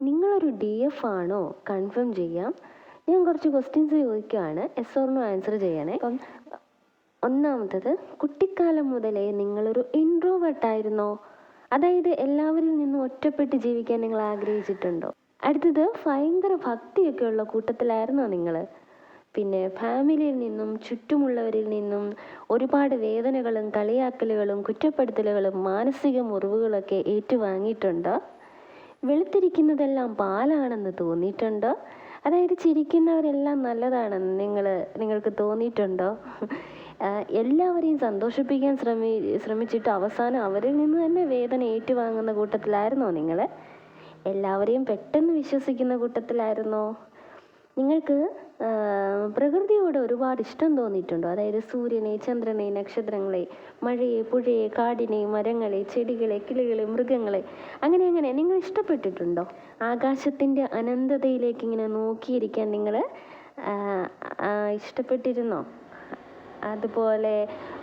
നിങ്ങളൊരു D F ആണോ? Confirm ചെയ്യാം. ഞാൻ കുറച്ച് ക്വസ്റ്റ്യൻസ് ചോദിക്കുകയാണ് എസ് ഓർണോ ആൻസർ ചെയ്യണേ. അപ്പം ഒന്നാമത്തത് കുട്ടിക്കാലം മുതലേ നിങ്ങളൊരു ഇൻട്രോവേർട്ടായിരുന്നോ അതായത് എല്ലാവരിൽ നിന്നും ഒറ്റപ്പെട്ട് ജീവിക്കാൻ നിങ്ങൾ ആഗ്രഹിച്ചിട്ടുണ്ടോ? അടുത്തത് ഭയങ്കര ഭക്തിയൊക്കെ ഉള്ള കൂട്ടത്തിലായിരുന്നോ നിങ്ങൾ പിന്നെ ഫാമിലിയിൽ നിന്നും ചുറ്റുമുള്ളവരിൽ നിന്നും ഒരുപാട് വേദനകളും കളിയാക്കലുകളും കുറ്റപ്പെടുത്തലുകളും മാനസിക മുറിവുകളൊക്കെ ഏറ്റുവാങ്ങിയിട്ടുണ്ടോ? വെളുത്തിരിക്കുന്നതെല്ലാം പാലാണെന്ന് തോന്നിയിട്ടുണ്ടോ? അതായത് ചിരിക്കുന്നവരെല്ലാം നല്ലതാണെന്ന് നിങ്ങൾ നിങ്ങൾക്ക് തോന്നിയിട്ടുണ്ടോ? എല്ലാവരെയും സന്തോഷിപ്പിക്കാൻ ശ്രമി ശ്രമിച്ചിട്ട് അവസാനം അവരിൽ നിന്ന് തന്നെ വേദന ഏറ്റുവാങ്ങുന്ന കൂട്ടത്തിലായിരുന്നോ നിങ്ങൾ എല്ലാവരെയും പെട്ടെന്ന് വിശ്വസിക്കുന്ന കൂട്ടത്തിലായിരുന്നോ? നിങ്ങൾക്ക് പ്രകൃതിയോട് ഒരുപാട് ഇഷ്ടം തോന്നിയിട്ടുണ്ടോ? അതായത് സൂര്യനെ ചന്ദ്രനെ നക്ഷത്രങ്ങളെ മഴയെ പുഴയെ കാടിനെ മരങ്ങളെ ചെടികളെ കിളികളെ മൃഗങ്ങളെ അങ്ങനെ അങ്ങനെ നിങ്ങൾ ഇഷ്ടപ്പെട്ടിട്ടുണ്ടോ? ആകാശത്തിന്റെ അനന്തതയിലേക്ക് ഇങ്ങനെ നോക്കിയിരിക്കാൻ നിങ്ങൾ ഇഷ്ടപ്പെട്ടിരുന്നോ? അതുപോലെ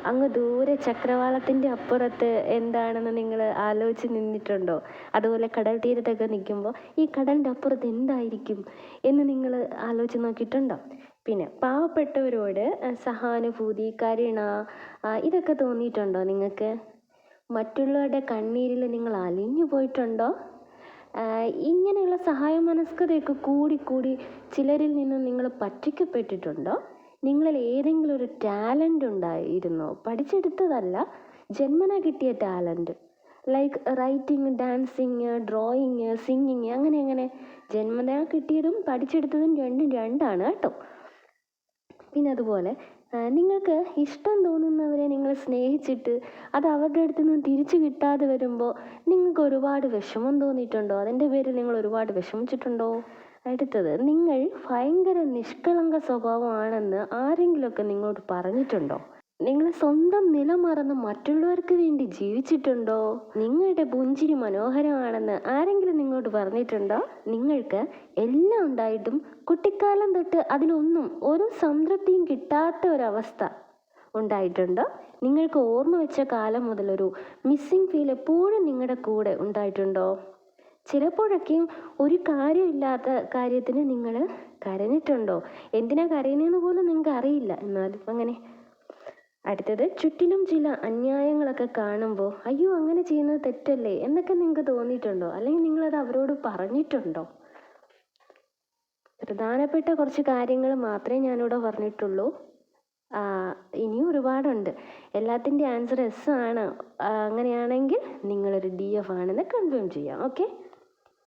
അങ്ങ് ദൂരെ ചക്രവാളത്തിന്റെ അപ്പുറത്ത് എന്താണെന്ന് നിങ്ങൾ ആലോചിച്ച് നിന്നിട്ടുണ്ടോ? അതുപോലെ കടൽ തീരത്തൊക്കെ നിൽക്കുമ്പോൾ ഈ കടലിന്റെ അപ്പുറത്ത് എന്തായിരിക്കും എന്ന് നിങ്ങൾ ആലോചിച്ച് നോക്കിയിട്ടുണ്ടോ? പിന്നെ പാവപ്പെട്ടവരോട് സഹാനുഭൂതി കരുണ ഇതൊക്കെ തോന്നിയിട്ടുണ്ടോ നിങ്ങൾക്ക്? മറ്റുള്ളവരുടെ കണ്ണീരിൽ നിങ്ങൾ അലിഞ്ഞു പോയിട്ടുണ്ടോ? ഇങ്ങനെയുള്ള സഹായ മനസ്കതയൊക്കെ കൂടി കൂടി ചിലരിൽ നിന്നും നിങ്ങൾ പറ്റിക്കപ്പെട്ടിട്ടുണ്ടോ? നിങ്ങളിൽ ഏതെങ്കിലും ഒരു ടാലന്റ് ഉണ്ടായിരുന്നോ? പഠിച്ചെടുത്തതല്ല ജന്മന കിട്ടിയ talent like writing dancing drawing singing അങ്ങനെ അങ്ങനെ. ജന്മന കിട്ടിയതും പഠിച്ചെടുത്തതും രണ്ടും രണ്ടാണ് കേട്ടോ. പിന്നെ അതുപോലെ നിങ്ങൾക്ക് ഇഷ്ടം തോന്നുന്നവരെ നിങ്ങൾ സ്നേഹിച്ചിട്ട് അത് അവരുടെ അടുത്ത് നിന്ന് തിരിച്ചു കിട്ടാതെ വരുമ്പോൾ നിങ്ങൾക്ക് ഒരുപാട് വിഷമം തോന്നിയിട്ടുണ്ടോ? അതിന്റെ പേരിൽ നിങ്ങൾ ഒരുപാട് വിഷമിച്ചിട്ടുണ്ടോ? അടുത്തത് നിങ്ങൾ ഭയങ്കര നിഷ്കളങ്ക സ്വഭാവമാണെന്ന് ആരെങ്കിലുമൊക്കെ നിങ്ങളോട് പറഞ്ഞിട്ടുണ്ടോ? നിങ്ങൾ സ്വന്തം നില മറന്ന് മറ്റുള്ളവർക്ക് വേണ്ടി ജീവിച്ചിട്ടുണ്ടോ? നിങ്ങളുടെ പുഞ്ചിരി മനോഹരമാണെന്ന് ആരെങ്കിലും നിങ്ങളോട് പറഞ്ഞിട്ടുണ്ടോ? നിങ്ങൾക്ക് എല്ലാം ഉണ്ടായിട്ടും കുട്ടിക്കാലം തൊട്ട് അതിലൊന്നും ഒരു സംതൃപ്തിയും കിട്ടാത്ത ഒരവസ്ഥ ഉണ്ടായിട്ടുണ്ടോ? നിങ്ങൾക്ക് ഓർമ്മ വെച്ച കാലം മുതലൊരു മിസ്സിംഗ് ഫീൽ എപ്പോഴും നിങ്ങളുടെ കൂടെ ഉണ്ടായിട്ടുണ്ടോ? ചിലപ്പോഴൊക്കെയും ഒരു കാര്യമില്ലാത്ത കാര്യത്തിന് നിങ്ങൾ കരഞ്ഞിട്ടുണ്ടോ? എന്തിനാ കരയുന്നതെന്ന് പോലും നിങ്ങൾക്ക് അറിയില്ല. എന്നാലും അങ്ങനെ. അടുത്തത് ചുറ്റിലും ചില അന്യായങ്ങളൊക്കെ കാണുമ്പോൾ അയ്യോ അങ്ങനെ ചെയ്യുന്നത് തെറ്റല്ലേ? എന്നൊക്കെ നിങ്ങൾക്ക് തോന്നിയിട്ടുണ്ടോ? അല്ലെങ്കിൽ നിങ്ങളത് അവരോട് പറഞ്ഞിട്ടുണ്ടോ? പ്രധാനപ്പെട്ട കുറച്ച് കാര്യങ്ങൾ മാത്രമേ ഞാനിവിടെ പറഞ്ഞിട്ടുള്ളൂ. ഇനിയും ഒരുപാടുണ്ട്. എല്ലാത്തിന്റെ ആൻസർ എസ് ആണ്. അങ്ങനെയാണെങ്കിൽ നിങ്ങളൊരു ഡി എഫ് ആണെന്ന് കൺഫേം ചെയ്യാം. ഓക്കെ?